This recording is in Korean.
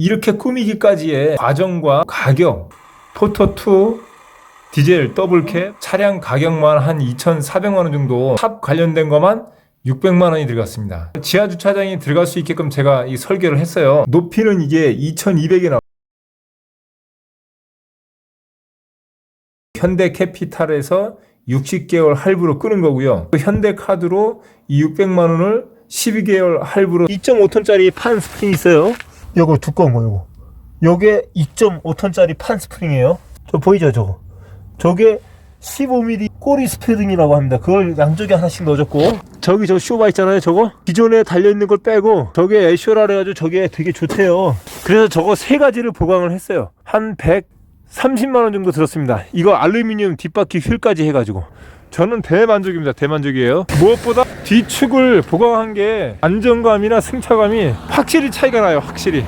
이렇게 꾸미기까지의 과정과 가격, 포토2 디젤 더블캡 차량 가격만 한 2,400만 원 정도 탑 관련된 것만 600만 원이 들어갔습니다. 지하 주차장이 들어갈 수 있게끔 제가 이 설계를 했어요. 높이는 이게 2,200이 나. 현대 캐피탈에서 60개월 할부로 끄는 거고요. 그 현대 카드로 이 600만 원을 12개월 할부로 2.5톤짜리 판 스프링 있어요. 요거 두꺼운 거 요거. 요게 2.5톤짜리 판 스프링이에요. 저 보이죠 저거. 저게 15mm 꼬리 스프링이라고 합니다. 그걸 양쪽에 하나씩 넣어줬고 저기 저 쇼바 있잖아요. 저거 기존에 달려 있는 걸 빼고 저게 애쇼라 그래가지고 저게 되게 좋대요. 그래서 저거 세 가지를 보강을 했어요. 한 130만 원 정도 들었습니다. 이거 알루미늄 뒷바퀴 휠까지 해가지고 저는 대만족입니다. 대만족이에요. 무엇보다 뒤축을 보강한 게 안정감이나 승차감이 확실히 차이가 나요. 확실히.